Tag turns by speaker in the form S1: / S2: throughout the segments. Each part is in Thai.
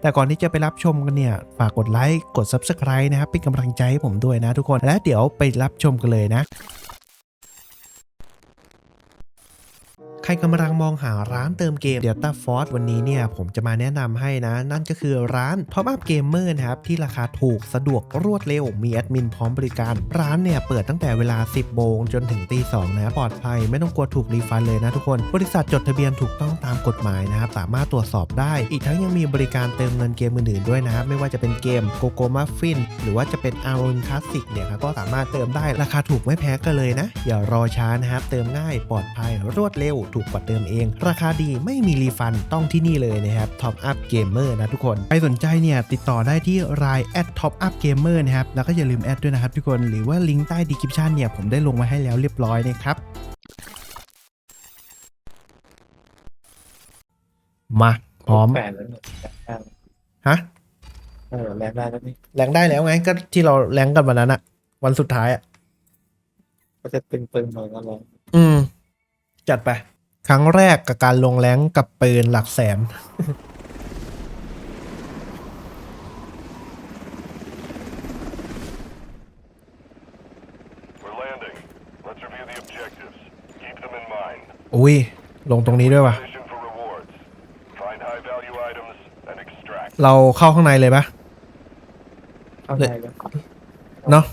S1: แต่ก่อนที่จะไปรับชมกันเนี่ย ฝากกดไลค์ กด Subscribe นะครับ เป็นกำลังใจให้ผมด้วยนะทุกคน และเดี๋ยวไปรับชมกันเลยนะ ใค รกำลังมองหาร้านเติมเกม Delta Force วันนี้เนี่ยผมจะมาแนะนำให้นะ นั่นก็คือร้าน Top Up Gamer นะครับ ที่ราคาถูกสะดวกรวดเร็ว มีแอดมินพร้อมบริการ ร้านเนี่ยเปิดตั้งแต่เวลา 10โมงจนถึงตี2นะ ปลอดภัยไม่ต้องกลัวถูกรีฟันเลยนะทุกคน บริษัทจดทะเบียนถูกต้องตามกฎหมายนะครับ สามารถตรวจสอบได้ อีกทั้งยังมีบริการเติมเงินเกมอื่นๆด้วยนะครับไม่ว่าจะเป็นเกม g o g o Muffin หรือว่าจะเป็น a r o n Classic เนี่ยครับก็สามารถเติมได้ราคาถูกไม่แพ้กันเลยนะ อย่ารอช้านะครับเติมง่ายปลอดภัยรวดเร็ว ถูกกว่าเติมเอง ราคาดีไม่มีรีฟันต้องที่นี่เลยนะครับ Top Up Gamer นะทุกคนใครสนใจเนี่ยติดต่อได้ที่ราย at Top Up Gamer นะครับแล้วก็อย่าลืมแอดด้วยนะครับทุกคนหรือว่าลิงก์ใต้ดีคริปชันเนี่ยผมได้ลงไว้ให้แล้วเรียบร้อยนะครับมาพร้อม
S2: แปดแล้วเนี่ยแรงได้
S1: ฮะ
S2: เออแรงได้แล้วนี่
S1: แรงได้แล้วไงก็ที่เราแรงกันวันนั้นอะวันสุดท้ายอะ
S2: ก็จะตึงๆหน่อยก็ร้อง
S1: อืม จัดไป ครั้งแรกกับการลงแรงกับปืนหลักแสน
S3: We're landing. Let's review the objectives. Keep them in mind.
S1: อุ้ย ลงตรงนี้ด้วยวะ
S3: Position for rewards. Find high value items and extract.
S1: เราเข้าข้างในเลยปะ
S2: เข้าใจแล้ว
S1: เนาะ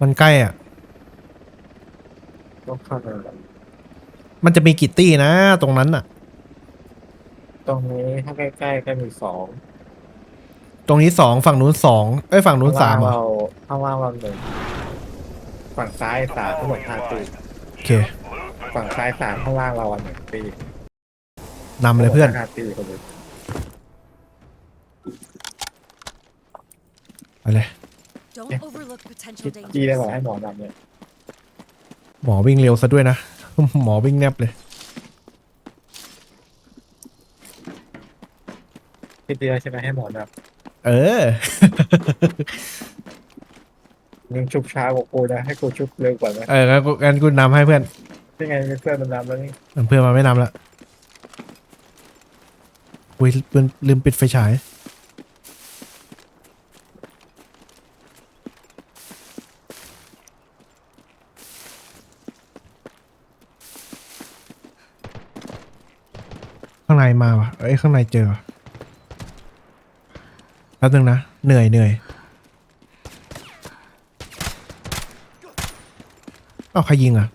S1: มันใกล้อะ
S2: ต้องเข้าใจแล้ว
S1: มันจะมีกี่ตี้นะ ตรงนั้นอะ
S2: ตรงนี้ถ้าใกล้ๆก็มีสอง
S1: ตรงนี้สองฝั่งนู้นสองเอ้ยฝั่งนู้นสาม
S2: ข้ง
S1: เหร
S2: ล่
S1: อะ
S2: เราข้างล่างเราหนึ่งฝั่งซ้ายสามทั้งหมดห้าตี
S1: โอเค
S2: ฝั่งซ้ายสามข้างล่างเราอันหนึ่งตี
S1: นำเลยเพื่อน
S2: ห้าตีคนเลย
S1: ไป เลย
S4: Don't overlook potential
S2: คิด
S4: dangers.
S2: จี้ได้หรอให้หมอนำเนี่ย
S1: หมอวิ่งเร็วซะด้วยนะ หมอวิ่งแนบเลย
S2: คิดดีแล้วใช่ไหมให้หมอน
S1: เออำ
S2: ยังชุบช้ากว่ากูนะให้กูชุบเร็วกว่านะ
S1: เอองั้นกูงั้นกูนำให้เพื่อน
S2: นี่ไงมีเพื่อนมันนำแล้วนี่
S1: เพื่อนมาไม่นำละอุ้ยลืมลืมปิดไฟฉายางในมาวะเอ้ยข้างในเจอวะแป๊บนึงนะ เหนื่อยเหนื่อยเอ้าใครยิงอะ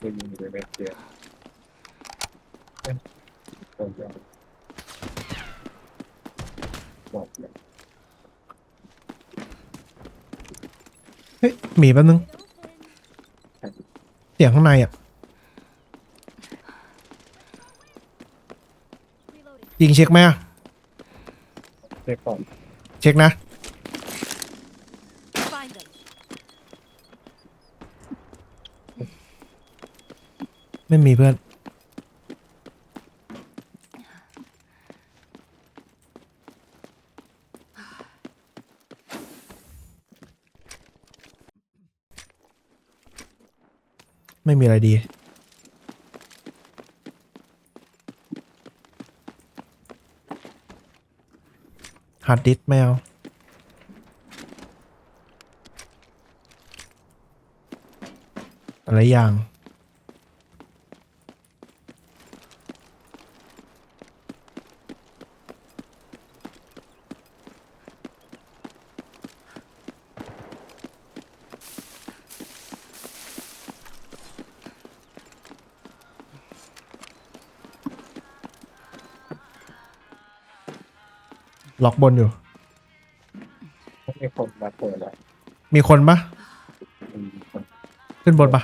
S2: กูยิงอยู่ในเม็ดเดียบอกเลย
S1: เฮ้ยหมีแป๊บนึง เสียงข้างในอะ ยิงเช็คไหมอะ
S2: เช็คก่อน
S1: เช็คนะ
S4: Find them.
S1: ไม่มีเพื่อน ไม่มีอะไรดี ฮาร์ดดิสไม่เอาอะไรอย่าง ล็อกบนอยู่
S2: ไม่มีคนมาเปิดแล้ว
S1: มีคนปะ
S2: มีคน
S1: ขึ้นบนปะ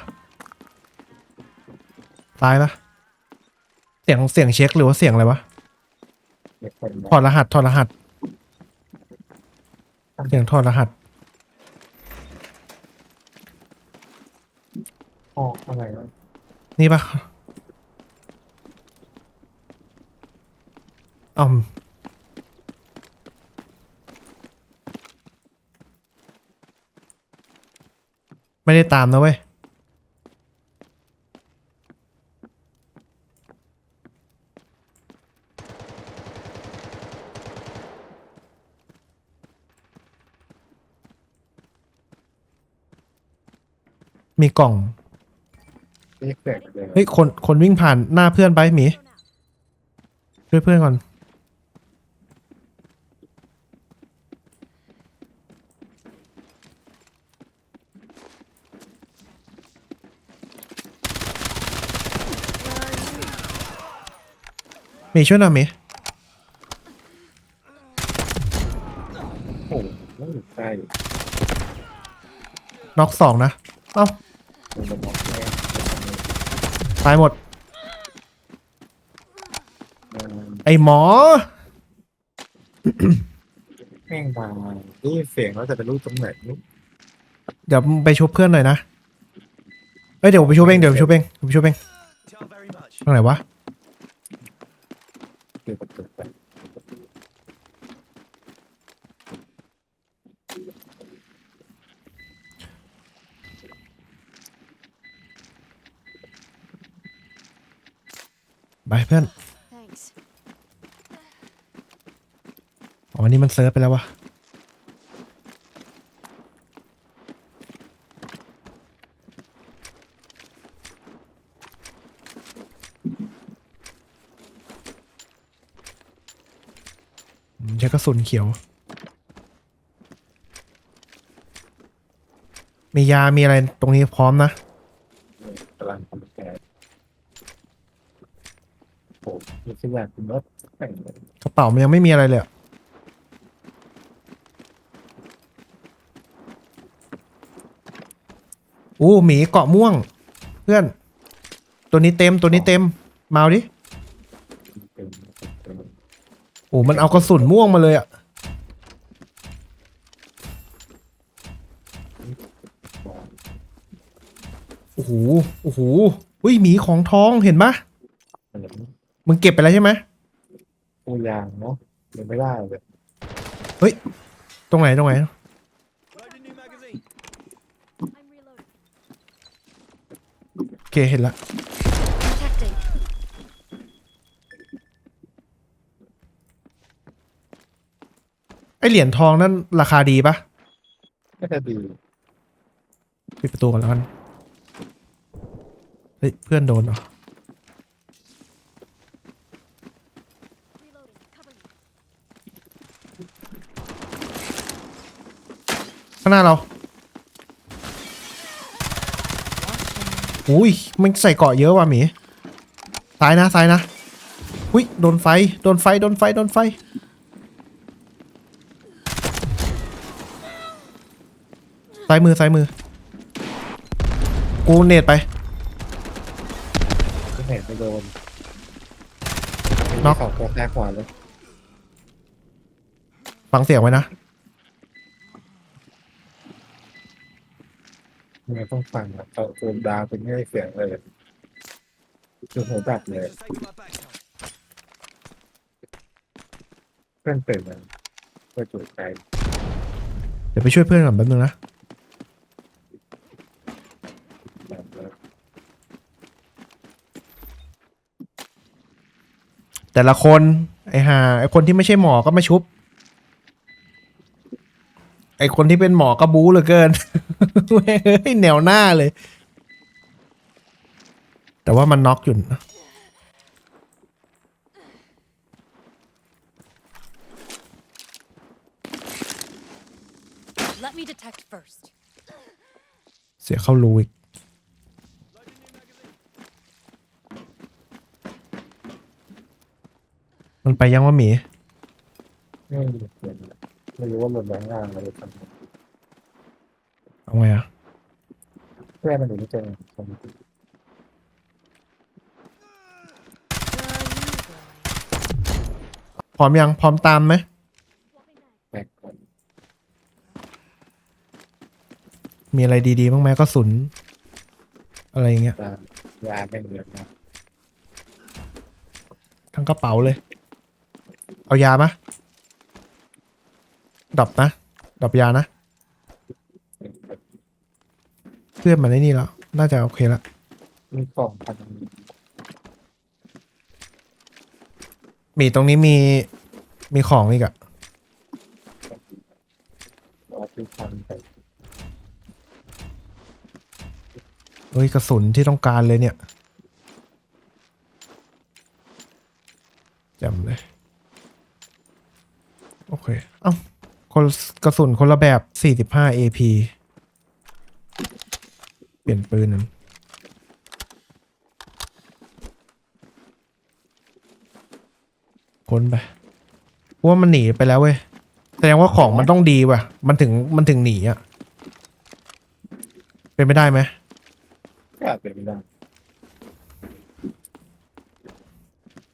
S1: ตายปะเสียงเสียงเช็คหรือว่าเสียงอะไรวะ
S2: มีคนมา
S1: ถอดรหัสถอดรหัส เสียงถอดรหัส
S2: ห้องข้างในแล้ว
S1: นี่ปะอ๋อม ไม่ได้ตามนะเว้ย มีกล่อง
S2: เฮ้
S1: ย คน คนวิ่งผ่านหน้าเพื่อนไปหมีช่วยเพื่อนก่อน มีช่วยหน่อยหมี
S2: โอ้โหใช่
S1: น็อกสองนะ เอ้า
S2: มันจะบอกแม่
S1: ตายหมด ไอหมอ
S2: แม่งมานี่เสียงแล้วจะเป็นรูปตรงไหนนี่
S1: เดี๋ยวไปชุบเพื่อนหน่อยนะ เอ้ยเดี๋ยวผมไปชุบเองเดี๋ยวผมไปชุบเองผมไปชุบเองตรงไหนวะ
S2: คือประตูไป
S1: ไปเพื่อน
S4: Thanks.
S1: อ๋อนี่มันเซิร์ฟไปแล้ววะ อืมใช้กระ สุนเขียว มียา มีอะไรตรงนี้พร้อมนะ
S2: กำลังทำแกนโอ้มีสิ่งอย่างคุณรถแม่งเลย
S1: กระเป๋ามันยังไม่มีอะไรเลยอะอู้หมีเกาะม่วง เพื่อน ตัวนี้เต็มตัวนี้เต็ม มาเอาดิ
S2: เป็นเป็น
S1: โอ้มันเอากระสุนม่วงมาเลยอะโอ้โห โอ้โหอุ้ยหมีของทองเห็นปะ
S2: มันอย่างนี้
S1: มึงเก็บไปแล้วใช่ไหม
S2: ปูยางเนาะยังไม่ได้เลย
S1: ตรงไหนตรงไหน
S4: I'm reloading.
S1: โอเคเห็นละ
S4: Protecting.
S1: ไอ เหรียญทองนั่นราคาดีปะ
S2: ก็จะดี
S1: ปิดประตูก่อนแล้วกันเฮ้ยเพื่อนโดนเหรอ
S4: Reloading. Cover me.
S1: ข้างหน้าเราอุ้ยมันใส่เกาะเยอะว่ะหมีซ้ายนะซ้ายนะอุ้ยโดนไฟ โดนไฟ โดนไฟ โดนไฟ ซ้ายมือซ้ายมือ กูเนตไป
S2: ที่เห็นไปโดน
S1: น็อก
S2: สองตัวแรกขวาเลย
S1: ฟังเสียงไว้นะ
S2: ไม่ต้องฟังอะตัวตัวดาวเป็นไม่ได้เสียงเลยคือหัวดับเลยเพื่อนตื่นมาเพื่อจุดใจ
S1: เดี๋ยวไปช่วยเพื่อนก่อนแป๊บนึงนะ
S2: แบบเลย
S1: แต่ละคน ไอ้ห่าไอ้คนที่ไม่ใช่หมอก็มาชุบ ไอ้คนที่เป็นหมอก็บู๊เหลือเกินแม่งเอ้ยแนวหน้าเลย แต่ว่ามันน็อกอยู่นะ
S4: Let me detect first.
S1: เสียเข้ารูอีก มันไปยังว่าหมี
S2: ไม่มีเสียงไม่รู้ว่ามันแรงค์ล่านอะไรทำ
S1: เอาไงอะ
S2: เพื่อนมันอยู่ที่เจอคน
S4: Where are you going?
S1: พร้อมยัง พร้อมตามไหม
S2: แตกคน
S1: มีอะไรดีๆบ้างไหมก็สุน อะไรอย่างเงี้ย
S2: ตามยาไม่เหลือนะ
S1: ทั้งกระเป๋าเลย เอายามะดับนะดับยานะ เพื่อนมันไอ้นี่แล้ว น่าจะโอเคละ
S2: มีกล่องพัน
S1: มีตรงนี้มีมีของอีกอะเฮ้ยกระสุนที่ต้องการเลยเนี่ยจำเลย โอเค เอ้า คนกระสุนคนละแบบ 45 AP เปลี่ยนปืนนั้นค้นไปเพราะว่ามันหนีไปแล้วเว้ย แสดงว่าของมันต้องดีว่ะ มันถึงมันถึงหนีอะ เป็นไม่ได้ไหม
S2: ก็อาจเป็นไปได้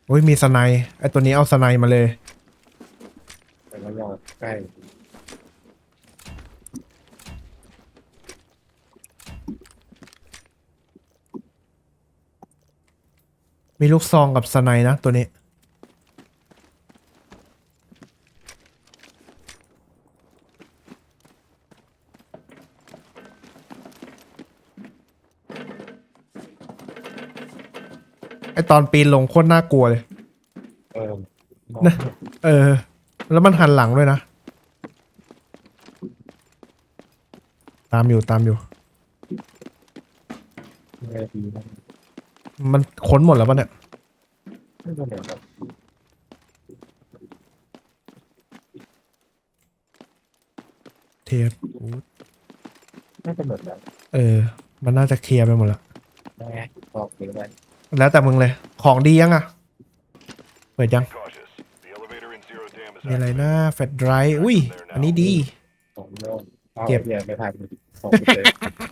S1: โอ้ยมีสไนด์ไอตัวนี้เอาสไนด์มาเลย
S2: แต่ว่ารอใกล้
S1: มีลูกซองกับสไนด์นะตัวนี้ ไอตอนปีนลงโคตรน่ากลัวเลย
S2: เออ
S1: นะเออ แล้วมันหันหลังด้วยนะ ตามอยู่ตามอยู่
S2: ไม่ดีนะ
S1: มันค้นหมดแล้วปะเนี่ย
S2: ไม่ต้องเหมือนกับ
S1: เทียบ
S2: น่าจะเหมือนแบบ
S1: เออ มันน่าจะเคลียร์ไปหมดแล้ว
S2: แม่บอกหรืออะไร
S1: แล้วแต่มึงเลย ของดียังอะเปิดยัง
S3: Cautious. The elevator in Zero Dam is
S1: มีอะไร
S3: active.
S1: นะแฟลชไดรฟ์อุ้ย อันนี้ดี
S2: ของโยนเอา
S1: เก็บ
S2: เหี้ยไม่ทันของเจ๊แ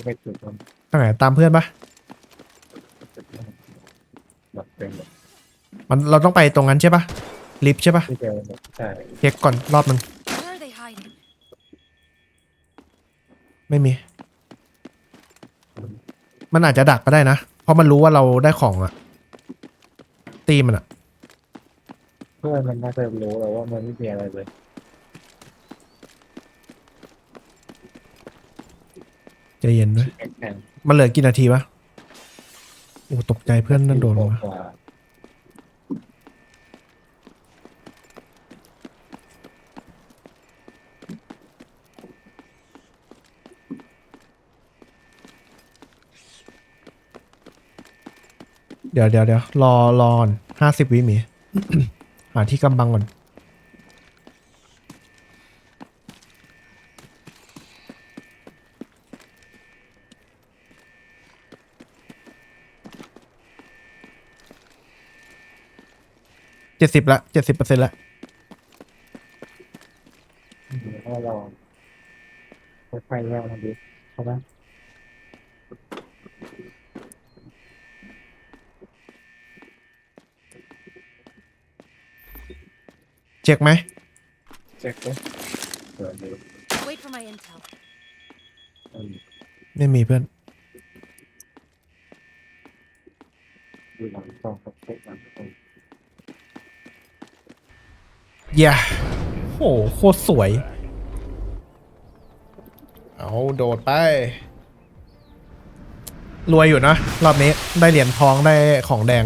S2: ล้วไปจุดมัน
S1: ทางไหนตามเพื่อนปะ
S2: แบบเป็นแบบ
S1: มันเราต้องไปตรงนั้นใช่ปะลิฟต์ใช่ปะ
S2: ที่เจอแบบใช่
S1: เช็คก่อนรอบมัน
S4: Where are they hiding?
S1: ไม่มี มันอาจจะดักก็ได้นะ เพราะมันรู้ว่าเราได้ของอะตีมันอะ
S2: เพื่อนมันน่าจะรู้แล้วว่ามันไม่มีอะไรเลย
S1: ใจเย็นด้วย
S2: แข็งแข็ง
S1: มันเหลือกี่นาทีวะโอ้ตกใจเพื่อนนั่นโดนวะ
S2: กว่า
S1: เดี๋ยวเดี๋ยวเดี๋ยวรอรอห้าสิบวิมีหาที่กำบังก่อน เจ็ดสิบละเจ็ดสิบเปอร์เซ็นต์ละ
S2: เพราะเราค่อยๆแยกมันดิเข้าไหม
S1: เช็คไหม
S2: เช็คดิเผื่อดู
S4: Wait for my intel.
S2: อืม
S1: ไม่มีเพื่อน
S2: ดูหลังกล้องครับเช็คหลังกล้อง
S1: อย่าโอ้โหโคตรสวย เอาโดดไป รวยอยู่นะ รอบนี้ได้เหรียญทองได้ของแดง